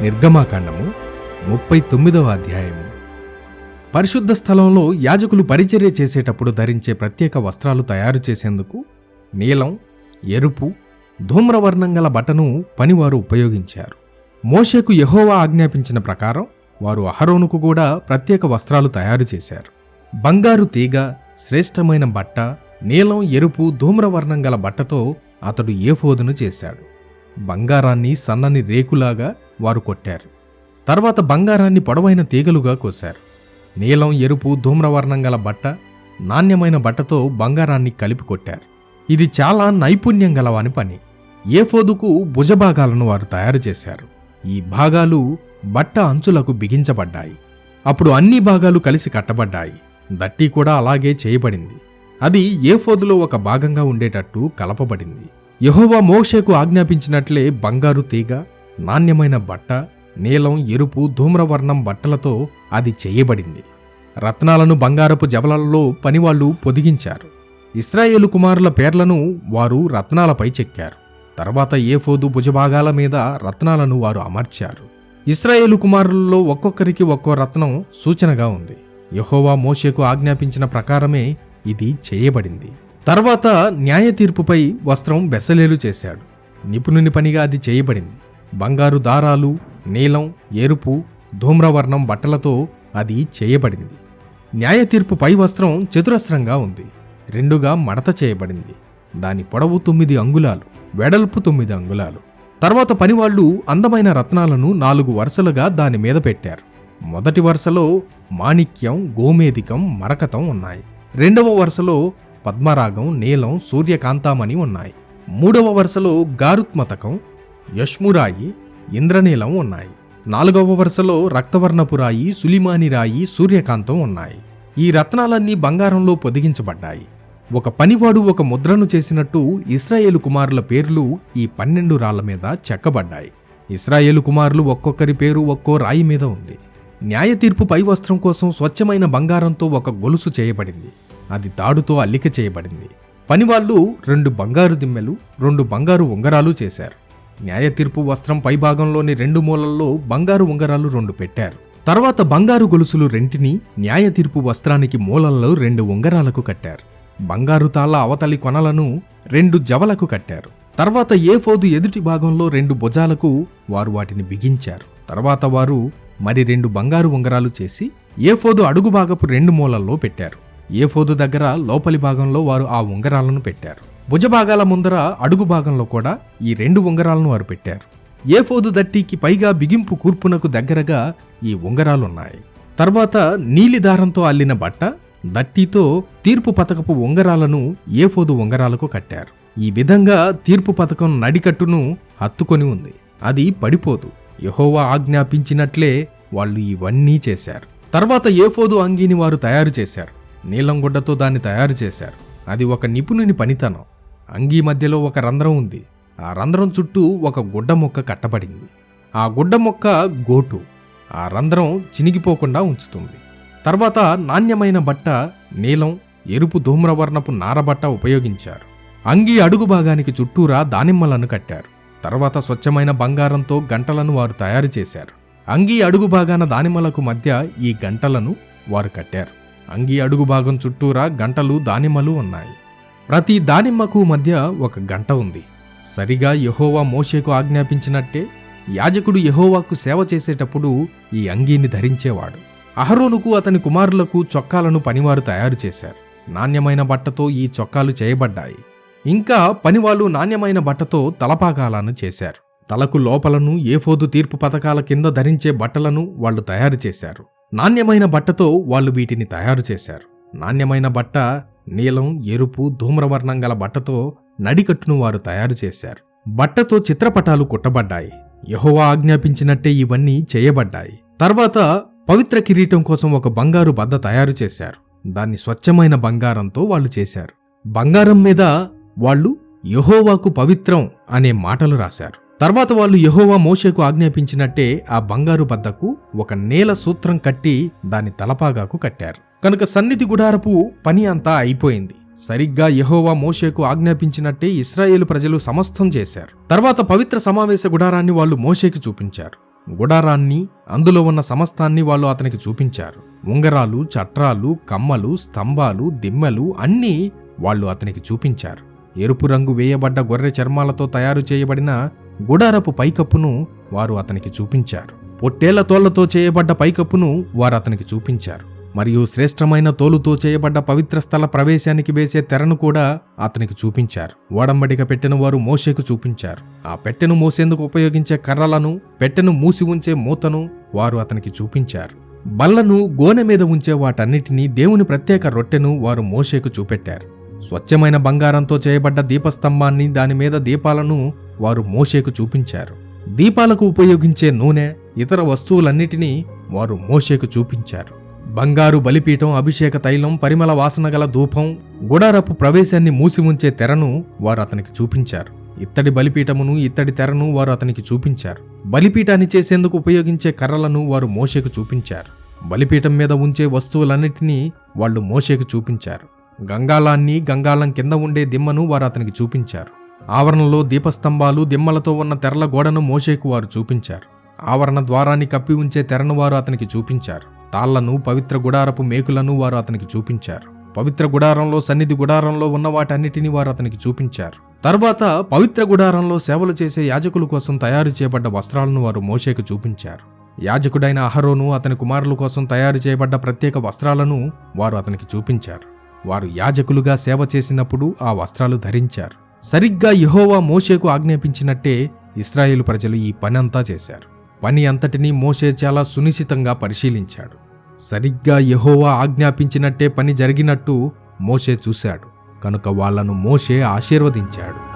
నిర్గమాకాండము ముప్పై తొమ్మిదవ అధ్యాయము. పరిశుద్ధ స్థలంలో యాజకులు పరిచర్య చేసేటప్పుడు ధరించే ప్రత్యేక వస్త్రాలు తయారు చేసేందుకు నీలం ఎరుపు ధూమ్రవర్ణం గల బట్టను పనివారు ఉపయోగించారు. మోషేకు యహోవా ఆజ్ఞాపించిన ప్రకారం వారు అహరోనుకు కూడా ప్రత్యేక వస్త్రాలు తయారు చేశారు. బంగారు తీగ శ్రేష్టమైన బట్ట నీలం ఎరుపు ధూమ్రవర్ణం గల బట్టతో అతడు ఏఫోదును చేశాడు. బంగారాన్ని సన్నని రేకులాగా వారు కొట్టారు. తర్వాత బంగారాన్ని పొడవైన తీగలుగా కోశారు. నీలం ఎరుపు ధూమ్రవర్ణం గల బట్ట నాణ్యమైన బట్టతో బంగారాన్ని కలిపి కొట్టారు. ఇది చాలా నైపుణ్యం గలవాని పని. ఏఫోదుకు భుజభాగాలను వారు తయారు చేశారు. ఈ భాగాలు బట్ట అంచులకు బిగించబడ్డాయి. అప్పుడు అన్ని భాగాలు కలిసి కట్టబడ్డాయి. దట్టి కూడా అలాగే చేయబడింది. అది ఏఫోదులో ఒక భాగంగా ఉండేటట్టు కలపబడింది. యెహోవా మోషేకు ఆజ్ఞాపించినట్లే బంగారు తీగ నాణ్యమైన బట్ట నీలం ఎరుపు ధూమ్రవర్ణం బట్టలతో అది చేయబడింది. రత్నాలను బంగారపు జవలల్లో పనివాళ్ళు పొదిగించారు. ఇస్రాయేలు కుమారుల పేర్లను వారు రత్నాలపై చెక్కారు. తర్వాత ఏఫోదు భుజభాగాల మీద రత్నాలను వారు అమర్చారు. ఇస్రాయేలు కుమారులలో ఒక్కొక్కరికి ఒక్కో రత్నం సూచనగా ఉంది. యహోవా మోషేకు ఆజ్ఞాపించిన ప్రకారమే ఇది చేయబడింది. తర్వాత న్యాయ తీర్పుపై వస్త్రం బెసలేలు చేశాడు. నిపుణుని పనిగా అది చేయబడింది. బంగారు దారాలు నీలం ఎరుపు ధూమ్రవర్ణం బట్టలతో అది చేయబడింది. న్యాయ తీర్పు పై వస్త్రం చతురస్రంగా ఉంది. రెండుగా మడత చేయబడింది. దాని పొడవు తొమ్మిది అంగుళాలు వెడల్పు తొమ్మిది అంగుళాలు. తర్వాత పనివాళ్ళు అందమైన రత్నాలను నాలుగు వరుసలుగా దాని మీద పెట్టారు. మొదటి వరుసలో మాణిక్యం గోమేదికం మరకతం ఉన్నాయి. రెండవ వరుసలో పద్మరాగం నీలం సూర్యకాంతామణి ఉన్నాయి. మూడవ వరుసలో గారుత్మతకం యష్మురాయి ఇంద్రనీలం ఉన్నాయి. నాలుగవ వరుసలో రక్తవర్ణపు రాయి సులిమాని రాయి సూర్యకాంతం ఉన్నాయి. ఈ రత్నాలన్నీ బంగారంలో పొదిగించబడ్డాయి. ఒక పనివాడు ఒక ముద్రను చేసినట్టు ఇస్రాయేలు కుమారుల పేర్లు ఈ పన్నెండు రాళ్ళ మీద చెక్కబడ్డాయి. ఇస్రాయేలు కుమారులు ఒక్కొక్కరి పేరు ఒక్కో రాయి మీద ఉంది. న్యాయ తీర్పు పై వస్త్రం కోసం స్వచ్ఛమైన బంగారంతో ఒక గొలుసు చేయబడింది. అది తాడుతో అల్లిక చేయబడింది. పనివాళ్ళు రెండు బంగారు దిమ్మెలు రెండు బంగారు ఉంగరాలు చేశారు. న్యాయ తీర్పు వస్త్రం పైభాగంలోని రెండు మూలల్లో బంగారు ఉంగరాలు రెండు పెట్టారు. తర్వాత బంగారు గొలుసులు రెంటిని న్యాయ తీర్పు వస్త్రానికి మూలల్లో రెండు ఉంగరాలకు కట్టారు. బంగారు తాళ అవతలి కొనలను రెండు జవలకు కట్టారు. తర్వాత ఏ ఫోదు ఎదుటి భాగంలో రెండు భుజాలకు వారు వాటిని బిగించారు. తర్వాత వారు మరి రెండు బంగారు ఉంగరాలు చేసి ఏ ఫోదు అడుగు భాగపు రెండు మూలల్లో పెట్టారు. ఏ ఫోదు దగ్గర లోపలి భాగంలో వారు ఆ ఉంగరాలను పెట్టారు. భుజభాగాల ముందర అడుగు భాగంలో కూడా ఈ రెండు ఉంగరాలను వారు పెట్టారు. ఏ ఫోదు దట్టికి పైగా బిగింపు కూర్పునకు దగ్గరగా ఈ ఉంగరాలున్నాయి. తర్వాత నీలి దారంతో అల్లిన బట్ట దట్టితో తీర్పు పతకపు ఉంగరాలను ఏ ఫోదు ఉంగరాలకు కట్టారు. ఈ విధంగా తీర్పు పతకం నడికట్టును హత్తుకొని ఉంది. అది పడిపోదు. యహోవా ఆజ్ఞాపించినట్లే వాళ్ళు ఇవన్నీ చేశారు. తర్వాత ఏఫోదు అంగీని వారు తయారు చేశారు. నీలంగుడ్డతో దాన్ని తయారు చేశారు. అది ఒక నిపుణుని పనితనం. అంగీ మధ్యలో ఒక రంధ్రం ఉంది. ఆ రంధ్రం చుట్టూ ఒక గుడ్డ మొక్క కట్టబడింది. ఆ గుడ్డ మొక్క గోటు. ఆ రంధ్రం చినిగిపోకుండా ఉంచుతుంది. తర్వాత నాణ్యమైన బట్ట నీలం ఎరుపు ధూమ్రవర్ణపు నారబట్ట ఉపయోగించారు. అంగీ అడుగు భాగానికి చుట్టూరా దానిమ్మలను కట్టారు. తర్వాత స్వచ్ఛమైన బంగారంతో గంటలను వారు తయారు చేశారు. అంగీ అడుగు భాగాన దానిమ్మలకు మధ్య ఈ గంటలను వారు కట్టారు. అంగీ అడుగు భాగం చుట్టూరా గంటలు దానిమ్మలు ఉన్నాయి. ప్రతి దానిమ్మకు మధ్య ఒక గంట ఉంది. సరిగా యహోవా మోషేకు ఆజ్ఞాపించినట్టే యాజకుడు యహోవాకు సేవ చేసేటప్పుడు ఈ అంగీని ధరించేవాడు. అహరోనుకు అతని కుమారులకు చొక్కాలను పనివారు తయారు చేశారు. నాణ్యమైన బట్టతో ఈ చొక్కాలు చేయబడ్డాయి. ఇంకా పనివాళ్ళు నాణ్యమైన బట్టతో తలపాగాలను చేశారు. తలకు లోపలను ఏఫోదు తీర్పు పథకాల కింద ధరించే బట్టలను వాళ్ళు తయారు చేశారు. నాణ్యమైన బట్టతో వాళ్ళు వీటిని తయారు చేశారు. నాణ్యమైన బట్ట నీలం ఎరుపు ధూమ్రవర్ణం గల బట్టతో నడికట్టును వారు తయారు చేశారు. బట్టతో చిత్రపటాలు కుట్టబడ్డాయి. యహోవా ఆజ్ఞాపించినట్టే ఇవన్నీ చేయబడ్డాయి. తర్వాత పవిత్ర కిరీటం కోసం ఒక బంగారు బద్ద తయారు చేశారు. దాన్ని స్వచ్ఛమైన బంగారంతో వాళ్ళు చేశారు. బంగారం మీద వాళ్ళు యహోవాకు పవిత్రం అనే మాటలు రాశారు. తర్వాత వాళ్ళు యహోవా మోషేకు ఆజ్ఞాపించినట్టే ఆ బంగారు బద్దకు ఒక నేల సూత్రం కట్టి దాని తలపాగాకు కట్టారు. కనుక సన్నిధి గుడారపు పని అంతా అయిపోయింది. సరిగ్గా యహోవా మోషేకు ఆజ్ఞాపించినట్టే ఇస్రాయేలు ప్రజలు సమస్తం చేశారు. తర్వాత పవిత్ర సమావేశ గుడారాన్ని వాళ్ళు మోషేకి చూపించారు. గుడారాన్ని అందులో ఉన్న సమస్తాన్ని వాళ్ళు అతనికి చూపించారు. ఉంగరాలు చట్రాలు కమ్మలు స్తంభాలు దిమ్మలు అన్నీ వాళ్ళు అతనికి చూపించారు. ఎరుపు రంగు వేయబడ్డ గొర్రె చర్మాలతో తయారు చేయబడిన గుడారపు పైకప్పును వారు అతనికి చూపించారు. పొట్టేళ్ళ తోళ్ళతో చేయబడ్డ పైకప్పును వారు అతనికి చూపించారు. మరియు శ్రేష్టమైన తోలుతో చేయబడ్డ పవిత్ర స్థల ప్రవేశానికి వేసే తెరను కూడా అతనికి చూపించారు. ఓడంబడిక పెట్టెను వారు మోషేకు చూపించారు. ఆ పెట్టెను మోసేందుకు ఉపయోగించే కర్రలను పెట్టెను మూసి ఉంచే మూతను వారు అతనికి చూపించారు. బల్లను గోనె మీద ఉంచే వాటన్నిటినీ దేవుని ప్రత్యేక రొట్టెను వారు మోషేకు చూపెట్టారు. స్వచ్ఛమైన బంగారంతో చేయబడ్డ దీపస్తంభాన్ని దాని మీద దీపాలను వారు మోషేకు చూపించారు. దీపాలకు ఉపయోగించే నూనె ఇతర వస్తువులన్నిటినీ వారు మోషేకు చూపించారు. బంగారు బలిపీఠం అభిషేక తైలం పరిమళ వాసన గల ధూపం గుడారపు ప్రవేశాన్ని మూసి ఉంచే తెరను వారు అతనికి చూపించారు. ఇత్తడి బలిపీఠమును ఇత్తడి తెరను వారు అతనికి చూపించారు. బలిపీఠాన్ని చేసేందుకు ఉపయోగించే కర్రలను వారు మోషేకు చూపించారు. బలిపీఠం మీద ఉంచే వస్తువులన్నిటినీ వాళ్ళు మోషేకు చూపించారు. గంగాళాన్ని గంగాలం కింద ఉండే దిమ్మను వారు అతనికి చూపించారు. ఆవరణలో దీపస్తంభాలు దిమ్మలతో ఉన్న తెరల గోడను మోషేకు వారు చూపించారు. ఆవరణ ద్వారాన్ని కప్పి ఉంచే తెరను వారు అతనికి చూపించారు. తాళ్ళను పవిత్ర గుడారపు మేకులను వారు అతనికి చూపించారు. పవిత్ర గుడారంలో సన్నిధి గుడారంలో ఉన్న వాటన్నిటిని వారు అతనికి చూపించారు. తర్వాత పవిత్ర గుడారంలో సేవలు చేసే యాజకుల కోసం తయారు చేయబడ్డ వస్త్రాలను వారు మోషేకు చూపించారు. యాజకుడైన అహరోను అతని కుమారుల కోసం తయారు చేయబడ్డ ప్రత్యేక వస్త్రాలను వారు అతనికి చూపించారు. వారు యాజకులుగా సేవ చేసినప్పుడు ఆ వస్త్రాలు ధరించారు. సరిగ్గా యహోవా మోషేకు ఆజ్ఞాపించినట్టే ఇస్రాయేలు ప్రజలు ఈ పని అంతా చేశారు. పని అంతటినీ మోషే చాలా సునిశ్చితంగా పరిశీలించాడు. సరిగ్గా యహోవా ఆజ్ఞాపించినట్టే పని జరిగినట్టు మోషే చూశాడు. కనుక వాళ్ళను మోషే ఆశీర్వదించాడు.